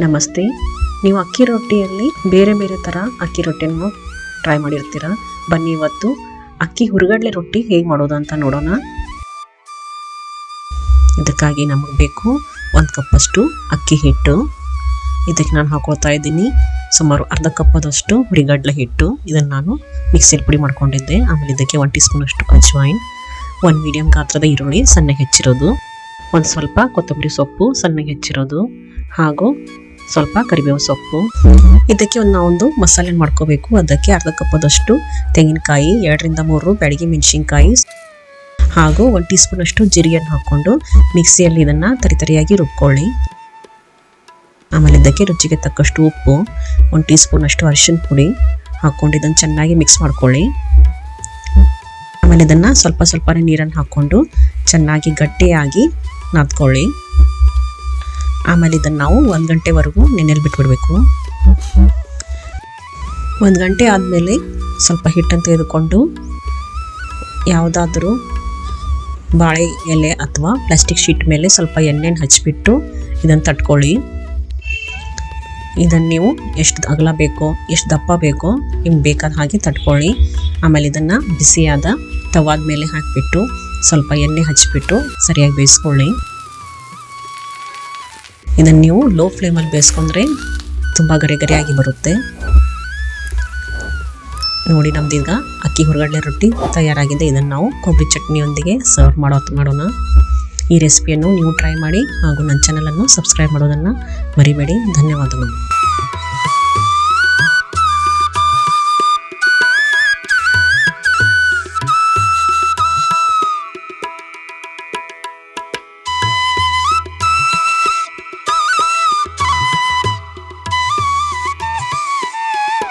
ನಮಸ್ತೆ. ನೀವು ಅಕ್ಕಿ ರೊಟ್ಟಿಯಲ್ಲಿ ಬೇರೆ ಬೇರೆ ಥರ ಅಕ್ಕಿ ರೊಟ್ಟಿಯನ್ನು ಟ್ರೈ ಮಾಡಿರ್ತೀರ? ಬನ್ನಿ ಇವತ್ತು ಅಕ್ಕಿ ಹುರುಗಡಲೆ ರೊಟ್ಟಿ ಹೇಗೆ ಮಾಡೋದು ಅಂತ ನೋಡೋಣ. ಇದಕ್ಕಾಗಿ ನಮಗೆ ಬೇಕು ಒಂದು ಕಪ್ಪಷ್ಟು ಅಕ್ಕಿ ಹಿಟ್ಟು. ಇದಕ್ಕೆ ನಾನು ಹಾಕೋತಾ ಇದ್ದೀನಿ ಸುಮಾರು ಅರ್ಧ ಕಪ್ಪದಷ್ಟು ಹುರಿಗಡ್ಲೆ ಹಿಟ್ಟು. ಇದನ್ನು ನಾನು ಮಿಕ್ಸಿಯಲ್ಲಿ ಪುಡಿ ಮಾಡ್ಕೊಂಡಿದ್ದೆ. ಆಮೇಲೆ ಇದಕ್ಕೆ ಒನ್ ಟೀ ಅಜ್ವಾಯಿನ್, ಒಂದು ಮೀಡಿಯಂ ಗಾತ್ರದ ಈರುಳ್ಳಿ ಸಣ್ಣಗೆ ಹೆಚ್ಚಿರೋದು, ಒಂದು ಸ್ವಲ್ಪ ಕೊತ್ತಂಬರಿ ಸೊಪ್ಪು ಸಣ್ಣಗೆ ಹೆಚ್ಚಿರೋದು, ಹಾಗೂ ಸ್ವಲ್ಪ ಕರಿಬೇವು ಸೊಪ್ಪು. ಇದಕ್ಕೆ ಒಂದು ನಾವೊಂದು ಮಸಾಲೆ ಮಾಡ್ಕೋಬೇಕು. ಅದಕ್ಕೆ ಅರ್ಧ ಕಪ್ಪದಷ್ಟು ತೆಂಗಿನಕಾಯಿ, ಎರಡರಿಂದ ಮೂರು ಬೆಳಗ್ಗೆ ಮೆಣಸಿನ್ಕಾಯಿ ಹಾಗೂ ಒಂದು ಟೀ ಸ್ಪೂನಷ್ಟು ಜೀರಿಗೆಯನ್ನು ಹಾಕ್ಕೊಂಡು ಮಿಕ್ಸಿಯಲ್ಲಿ ಇದನ್ನು ತರಿತರಿಯಾಗಿ ರುಬ್ಕೊಳ್ಳಿ. ಆಮೇಲೆ ಇದಕ್ಕೆ ರುಚಿಗೆ ತಕ್ಕಷ್ಟು ಉಪ್ಪು, ಒಂದು ಟೀ ಸ್ಪೂನಷ್ಟು ಅರಿಶಿನ ಪುಡಿ ಹಾಕ್ಕೊಂಡು ಇದನ್ನು ಚೆನ್ನಾಗಿ ಮಿಕ್ಸ್ ಮಾಡ್ಕೊಳ್ಳಿ. ಆಮೇಲೆ ಇದನ್ನು ಸ್ವಲ್ಪ ಸ್ವಲ್ಪನೇ ನೀರನ್ನು ಹಾಕ್ಕೊಂಡು ಚೆನ್ನಾಗಿ ಗಟ್ಟಿಯಾಗಿ ನಾದ್ಕೊಳ್ಳಿ. ಆಮೇಲೆ ಇದನ್ನು ನಾವು ಒಂದು ಗಂಟೆವರೆಗೂ ನೆನೆಯಲ್ಲಿ ಬಿಟ್ಬಿಡಬೇಕು. ಒಂದು ಗಂಟೆ ಆದಮೇಲೆ ಸ್ವಲ್ಪ ಹಿಟ್ಟನ್ನು ತೆಗೆದುಕೊಂಡು ಯಾವುದಾದರೂ ಬಾಳೆ ಎಲೆ ಅಥವಾ ಪ್ಲಾಸ್ಟಿಕ್ ಶೀಟ್ ಮೇಲೆ ಸ್ವಲ್ಪ ಎಣ್ಣೆನ ಹಚ್ಚಿಬಿಟ್ಟು ಇದನ್ನು ತಟ್ಕೊಳ್ಳಿ. ಇದನ್ನು ನೀವು ಎಷ್ಟು ಅಗಲ ಬೇಕೋ, ಎಷ್ಟು ದಪ್ಪ ಬೇಕೋ ನಿಮ್ಗೆ ಬೇಕಾದ ಹಾಗೆ ತಟ್ಕೊಳ್ಳಿ. ಆಮೇಲೆ ಇದನ್ನು ಬಿಸಿಯಾದ ತವಾದ ಮೇಲೆ ಹಾಕಿಬಿಟ್ಟು ಸ್ವಲ್ಪ ಎಣ್ಣೆ ಹಚ್ಚಿಬಿಟ್ಟು ಸರಿಯಾಗಿ ಬೇಯಿಸ್ಕೊಳ್ಳಿ. ಇದನ್ನು ನೀವು ಲೋ ಫ್ಲೇಮಲ್ಲಿ ಬೇಯಿಸ್ಕೊಂಡ್ರೆ ತುಂಬ ಗರಿ ಗರಿಯಾಗಿ ಬರುತ್ತೆ. ನೋಡಿ ನಮ್ದೀಗ ಅಕ್ಕಿ ಹುರುಗಡ್ಲೆ ರೊಟ್ಟಿ ತಯಾರಾಗಿದೆ. ಇದನ್ನು ನಾವು ಕೊಬ್ಬರಿ ಚಟ್ನಿಯೊಂದಿಗೆ ಸರ್ವ್ ಮಾಡೋ ಮಾಡೋಣ. ಈ ರೆಸಿಪಿಯನ್ನು ನೀವು ಟ್ರೈ ಮಾಡಿ ಹಾಗೂ ನನ್ನ ಚಾನಲನ್ನು ಸಬ್ಸ್ಕ್ರೈಬ್ ಮಾಡೋದನ್ನು ಮರಿಬೇಡಿ. ಧನ್ಯವಾದಗಳು.